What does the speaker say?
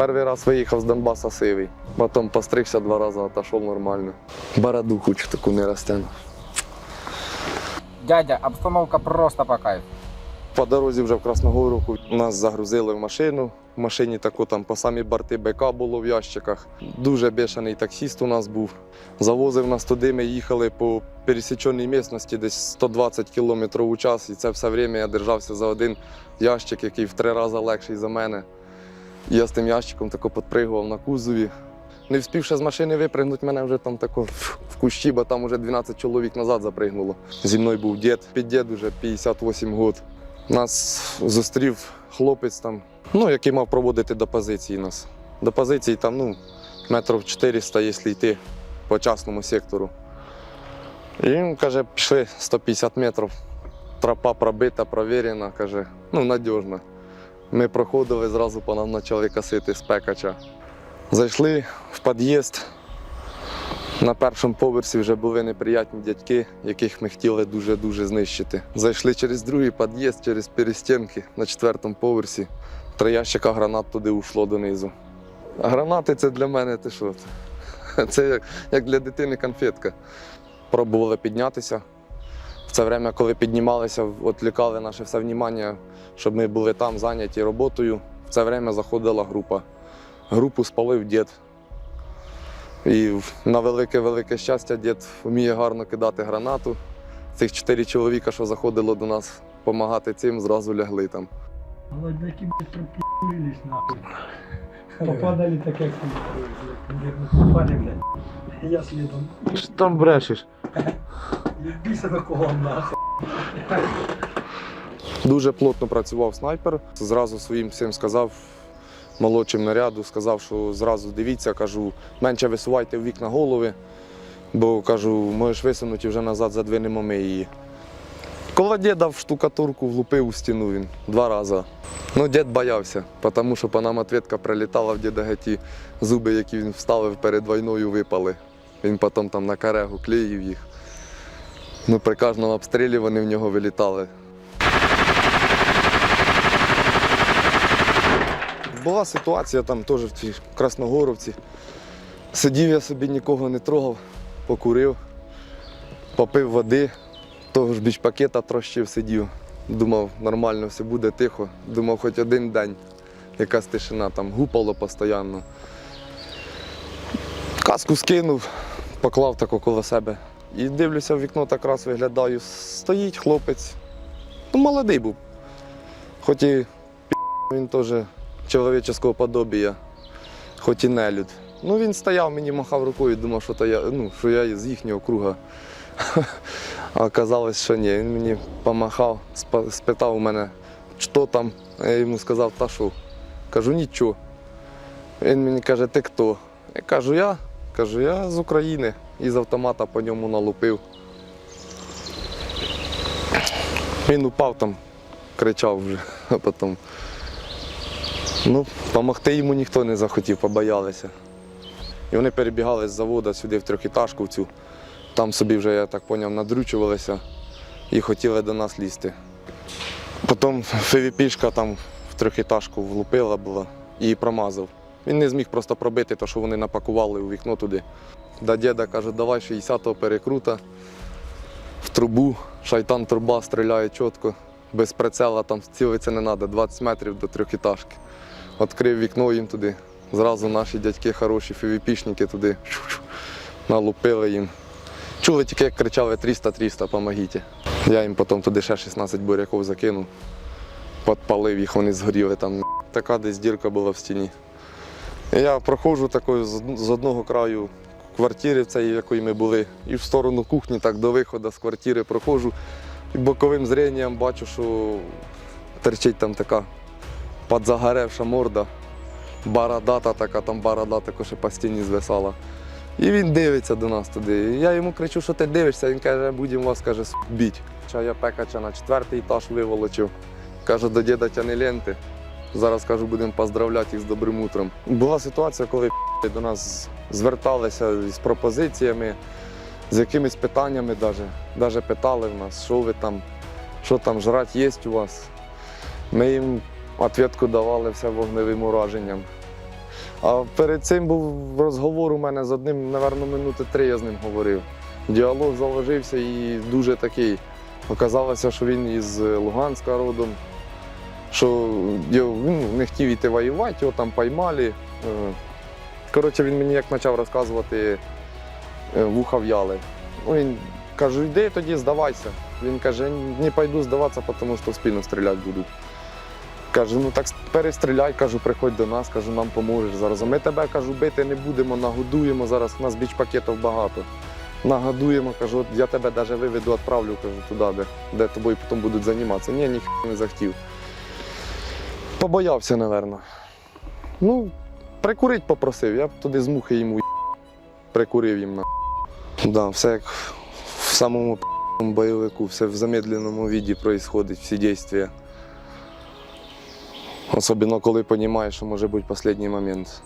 Перший раз виїхав з Донбаса сивий, потім постригся два рази, отошов нормально. Бороду хочу таку не ростяну. Дядя, обстановка просто по кайфу. По дорозі вже в Красногорівку нас загрузили в машину. В машині тако там по самі борти БК було в ящиках. Дуже бешений таксіст у нас був. Завозив нас туди, ми їхали по пересіченій місності десь 120 км у час. І це все время я держався за один ящик, який в три рази легший за мене. Я з тим ящиком тако підпригував на кузові. Не встигши з машини випригнути, мене вже там тако в кущі, бо там вже 12 чоловік назад запригнуло. Зі мною був дід, під дід уже 58 років. Нас зустрів хлопець там, ну, який мав проводити до позиції нас. До позиції там, ну, метрів 400, якщо йти по частному сектору. І він каже, пішли 150 метрів. Тропа пробита, провірена, каже, ну, надіжна. Ми проходили, зразу по нам почали косити з пекача. Зайшли в під'їзд. На першому поверсі вже були неприятні дядьки, яких ми хотіли дуже-дуже знищити. Зайшли через другий під'їзд, через перестінки на четвертому поверсі. Три ящика гранат туди ушло донизу. А гранати це для мене ти що? Це як для дитини конфетка. Пробували піднятися. В це время, коли піднімалися, відлікали наше все внимання, щоб ми були там зайняті роботою. В це время заходила група. Групу спалив дід. І на велике-велике щастя, дід вміє гарно кидати гранату. Цих чотири чоловіка, що заходило до нас допомагати цим, зразу лягли там. Молодняки, блядь, пропи***лись нахуй. Попадали так, як ти. Блядь, попали, блядь. Я слідом. Що там брешеш? Ебіся на кого нахуй. Дуже плотно працював снайпер. Зразу своїм всім сказав, молодшим наряду, сказав, що зразу дивіться, кажу, менше висувайте в вікна голови, бо кажу, можеш висунути вже назад задвинемо ми її. Коло діда в штукатурку влупив у стіну він два рази. Ну, дід боявся, тому що по нам ответка прилітала в діда геті зуби, які він вставив перед війною, випали. Він потім там на карегу клеїв їх. Ну, при кожному обстрілі вони в нього вилітали. Була ситуація там теж в цій Красногоровці. Сидів я собі, нікого не трогав, покурив, попив води, того ж біч пакета трощив, сидів. Думав, нормально все буде тихо. Думав, хоч один день, якась тишина, там гупало постійно. Каску скинув, поклав так около себе. І дивлюся в вікно, так раз виглядаю. Стоїть хлопець. Ну, молодий був. Хоч і він теж чоловічого подобія, хоч і нелюд. Ну він стояв, мені махав рукою, думав, що, то я, ну, що я з їхнього круга. А оказалось, що ні. Він мені помахав, спитав у мене, що там. Я йому сказав, та що. Кажу, нічого. Він мені каже, ти хто? Я кажу, я. Кажу, я з України. І з автомата по ньому налупив. Він упав там, кричав вже, а потім. Ну, допомогти йому ніхто не захотів, побоялися. І вони перебігали з заводу сюди в трьохітажку цю. Там собі вже, я так зрозумів, надрючувалися і хотіли до нас лізти. Потім ФВПшка там в трьохітажку влупила була і промазав. Він не зміг просто пробити те, що вони напакували у вікно туди. До діда каже, давай 60-го перекрута в трубу, шайтан труба стріляє чітко, без прицела там цілитися не треба, 20 метрів до трьохітажки. Відкрив вікно їм туди. Зразу наші дядьки хороші, ФВПшники туди налупили їм. Чули тільки, як кричали 300-300, помогіть. Я їм потім туди ще 16 буряків закинув, підпалив їх, вони згоріли там. Така десь дірка була в стіні. Я проходжу такою з одного краю квартири, цієї, в якої ми були, і в сторону кухні, так до виходу з квартири проходжу. І боковим зренням бачу, що терчить там така підзагоревша морда, бородата така, там борода також по стіні звисала. І він дивиться до нас туди. Я йому кричу, що ти дивишся. Він каже, будемо вас каже, біть. Я пекача на четвертий етаж виволочив. Каже, до діда тяни ленти. Зараз кажу, будемо поздравляти їх з добрим утром. Була ситуація, коли до нас зверталися з пропозиціями, з якимись питаннями, навіть, навіть питали в нас, що ви там, що там жрати є у вас. Ми їм відповідку давали все вогневим ураженням. А перед цим був розговор у мене з одним, напевно, минути три я з ним говорив. Діалог заложився і дуже такий. Оказалося, що він із Луганська родом, що він не хотів йти воювати, його там поймали. Е, Коротше, він мені як почав розказувати, е, вуха в'яли. Ну, він кажу, йди тоді, здавайся. Він каже, не пойду здаватися, тому що спільно стріляти будуть. Каже, ну так перестріляй, кажу, приходь до нас, кажу, нам поможеш зараз. Ми тебе кажу, бити не будемо, нагодуємо. Зараз у нас біч пакетів багато. Нагодуємо, кажу, я тебе навіть виведу, відправлю, кажу, туди, де, де тобою потім будуть займатися. Ні, ніхто не захотів. Побоявся, напевно. Ну, прикурить попросив, я б туди з мухи йому прикурив їм на. Да, все як в самому бойовику, все в замедленому віді відбувається, всі дії. Особливо, коли розумієш, що може бути останній момент.